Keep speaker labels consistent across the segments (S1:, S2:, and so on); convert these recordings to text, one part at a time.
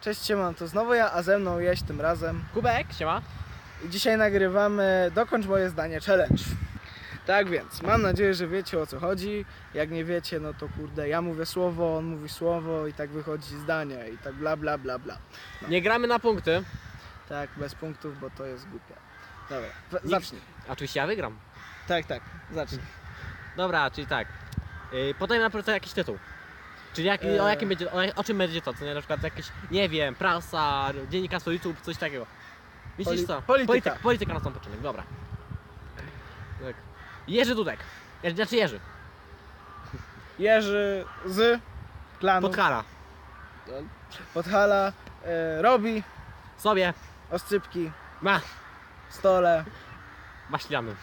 S1: Cześć, siema, to znowu ja, a ze mną jeść tym razem.
S2: Kubek, siema.
S1: I dzisiaj nagrywamy Dokończ moje zdanie challenge. Tak więc, mam nadzieję, że wiecie o co chodzi. Jak nie wiecie, no to kurde, ja mówię słowo, on mówi słowo i tak wychodzi zdanie i tak bla bla bla bla.
S2: Nie gramy na punkty.
S1: Tak, bez punktów, bo to jest głupie. Dobra, w-
S2: Nikt-
S1: zacznij.
S2: A oczywiście ja wygram.
S1: Tak, tak, zacznij.
S2: Dobra, czyli tak. Yy, podajmy na prostu jakiś tytuł. Czyli jak, o, jakim będzie, o, o czym będzie to, co nie? Na przykład jakieś, nie wiem, prasa, dziennikarstwo, YouTube, coś takiego. Myślisz
S1: Poli-
S2: co?
S1: polityka.
S2: Polityka, polityka na sam początek, dobra. Tak. Jerzy Dudek. Jerzy- Znaczy Jerzy.
S1: Jerzy z klanu
S2: Podkara.
S1: Podhala e, robi
S2: Sobie.
S1: oscypki
S2: Ma.
S1: stole
S2: Maśliany.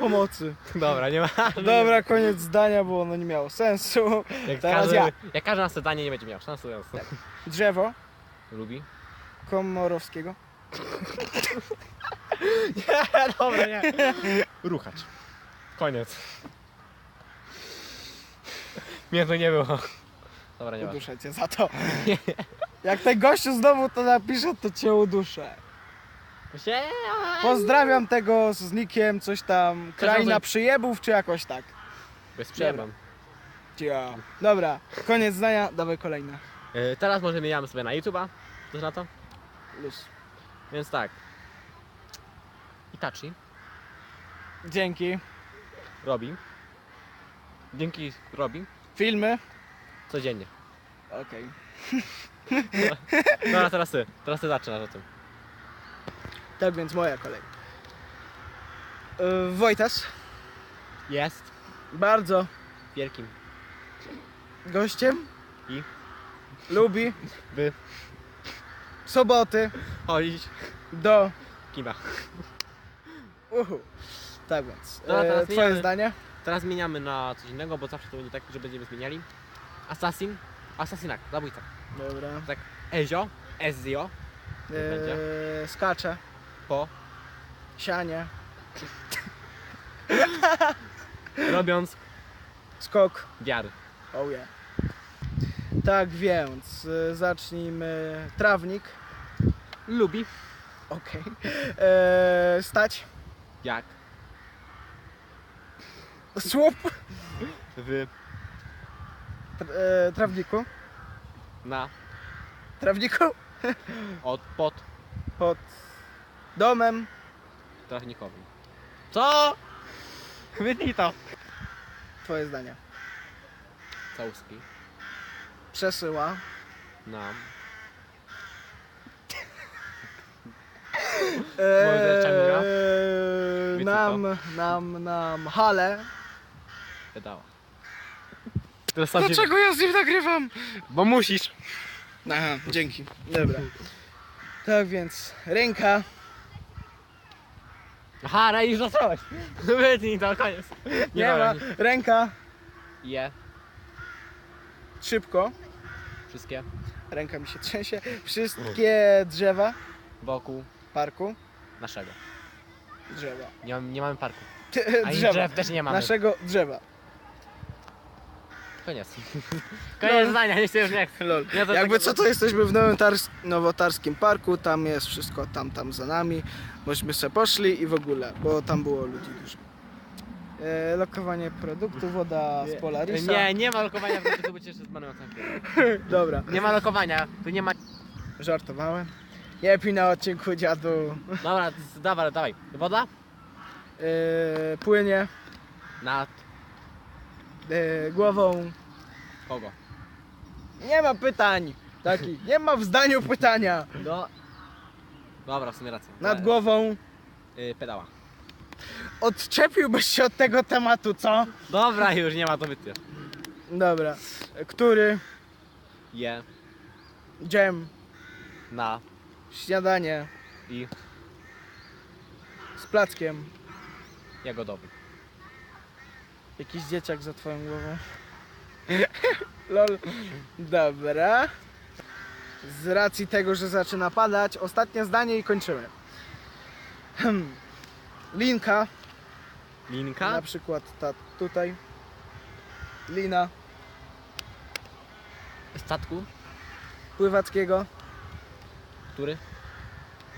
S1: Pomocy.
S2: Dobra, nie ma.
S1: Dobra, koniec zdania, bo ono nie miało sensu.
S2: Jak
S1: Teraz
S2: każdy,
S1: ja.
S2: jak każde na zadanie nie będzie miał szansu, więc
S1: Drzewo
S2: lubi.
S1: Komorowskiego.
S2: Nie, dobra, nie. Ruchacz. Koniec. Mnie to nie było. Dobra, nie ma.
S1: Uduszę cię za to. Jak ten gościu znowu to napisze, to cię uduszę. Pozdrawiam tego z nikiem, coś tam, kraina przyjebów, czy jakoś tak.
S2: Bez przerwy.
S1: Ja. Dobra, koniec zdania, dawaj kolejne.
S2: Yy, teraz może mijamy sobie na YouTube'a. Coś na to?
S1: Luz.
S2: Więc tak. Itachi
S1: Dzięki.
S2: robi. Dzięki robi.
S1: Filmy.
S2: Codziennie.
S1: Okej.
S2: Dobra, teraz ty. Teraz ty zaczynasz o tym.
S1: Tak więc moja kolej. Yy, Wojtas,
S2: Jest.
S1: bardzo
S2: Wielkim.
S1: gościem.
S2: I?
S1: Lubi
S2: By.
S1: soboty
S2: Chodzić.
S1: do
S2: Kina.
S1: uhu. Tak więc,
S2: Dobra,
S1: e,
S2: teraz
S1: twoje
S2: zmieniamy.
S1: zdanie?
S2: Teraz zmieniamy na coś innego, bo zawsze to będzie tak, że będziemy zmieniali. Assassin. Assassinak, zabójca.
S1: Dobra.
S2: Tak. Ezio. Ezio. będzie.
S1: E, skacze,
S2: Po.
S1: sianie,
S2: Robiąc
S1: skok.
S2: wiary.
S1: Oh yeah. Tak więc, e, zacznijmy. Trawnik.
S2: Lubi.
S1: Okej. E, Stać.
S2: Jak.
S1: Słup.
S2: W.
S1: Tr- e, trawniku.
S2: Na.
S1: Trawniku.
S2: Od. Pod.
S1: Pod domem.
S2: Trawnikowym. Co? Wytnij to.
S1: Twoje zdanie.
S2: Całuski.
S1: Przesyła.
S2: Nam.
S1: E,
S2: Czemira?
S1: nam, nam, nam. Hale.
S2: Wydała.
S1: Dlaczego ja z nim nagrywam?
S2: Bo musisz.
S1: Aha, dzięki. Dobra. Tak więc, ręka.
S2: Aha, Rej, już zacząłeś. Wytnij to, koniec.
S1: Nie ma. Ręka.
S2: Je.
S1: Szybko.
S2: Wszystkie.
S1: Ręka mi się trzęsie. Wszystkie drzewa
S2: Wokół
S1: parku.
S2: naszego.
S1: Drzewa.
S2: Nie, mam, nie mamy parku. Ani
S1: Drzewa.
S2: drzew też nie mamy.
S1: Naszego drzewa.
S2: Koniec. Koniec zdania, nie chcę już nie chcę.
S1: Lol.
S2: Ja
S1: Jakby
S2: tak-
S1: co to jesteśmy w Nowym Tars- Nowotarskim Parku, tam jest wszystko tam, tam za nami. Myśmy se poszli i w ogóle, bo tam było ludzi dużo. E, lokowanie produktu, woda z Polarisa.
S2: Nie, nie ma lokowania, bo to będzie jeszcze zbanujące.
S1: Dobra,
S2: Nie ma lokowania, tu nie ma...
S1: żartowałem. Nie pij na odcinku dziadu.
S2: Dobra, z- dawaj, dawaj. Woda?
S1: E, płynie
S2: Nad
S1: e, głową.
S2: kogo?
S1: Nie ma pytań. Takich. Nie ma w zdaniu pytania.
S2: Do... Dobra, w sumie rację.
S1: Nad głową.
S2: y, pedała.
S1: Odczepiłbyś się od tego tematu, co?
S2: Dobra, już nie ma to wytnie.
S1: Dobra. Który?
S2: Je,
S1: Dżem.
S2: na
S1: Śniadanie.
S2: i
S1: Z plackiem.
S2: jagodowy.
S1: Jakiś dzieciak za twoją głową. Lol. Dobra. Z racji tego, że zaczyna padać, ostatnie zdanie i kończymy. Hmm. Linka,
S2: Linka?
S1: na przykład ta tutaj. Lina,
S2: Statku?
S1: pływackiego
S2: Który?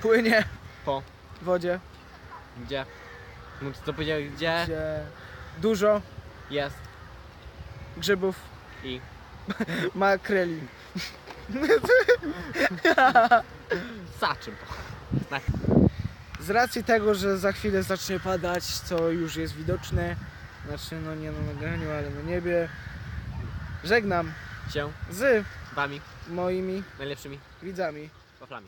S1: płynie
S2: Po.
S1: w wodzie,
S2: Gdzie? Mógł co powiedział gdzie
S1: gdzie dużo
S2: jest
S1: grzybów
S2: i
S1: makreli.
S2: za czym to?
S1: Z racji tego, że za chwilę zacznie padać, co już jest widoczne, znaczy no nie na nagraniu, ale na niebie, żegnam
S2: Się
S1: z
S2: wami
S1: moimi
S2: najlepszymi
S1: widzami.
S2: waflami.